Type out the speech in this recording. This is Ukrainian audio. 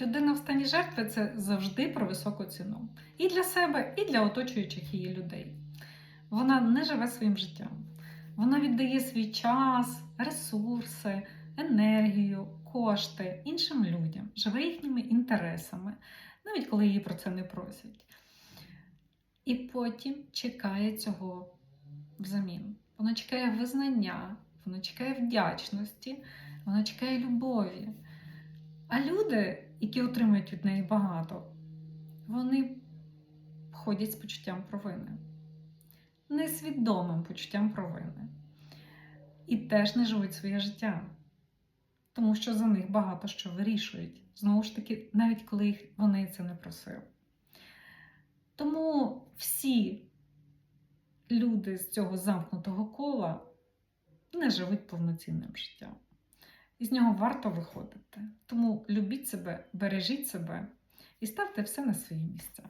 Людина в стані жертви це завжди про високу ціну. І для себе, і для оточуючих її людей. Вона не живе своїм життям. Вона віддає свій час, ресурси, енергію, кошти іншим людям, живе їхніми інтересами, навіть коли її про це не просять. І потім чекає цього взамін. Вона чекає визнання, вона чекає вдячності, вона чекає любові. А люди, які отримують від неї багато, вони ходять з почуттям провини, несвідомим почуттям провини. І теж не живуть своє життя, тому що за них багато що вирішують. Знову ж таки, навіть коли їх, вони це не просили. Тому всі люди з цього замкнутого кола не живуть повноцінним життям. І з нього варто виходити. Тому любіть себе, бережіть себе і ставте все на свої місця.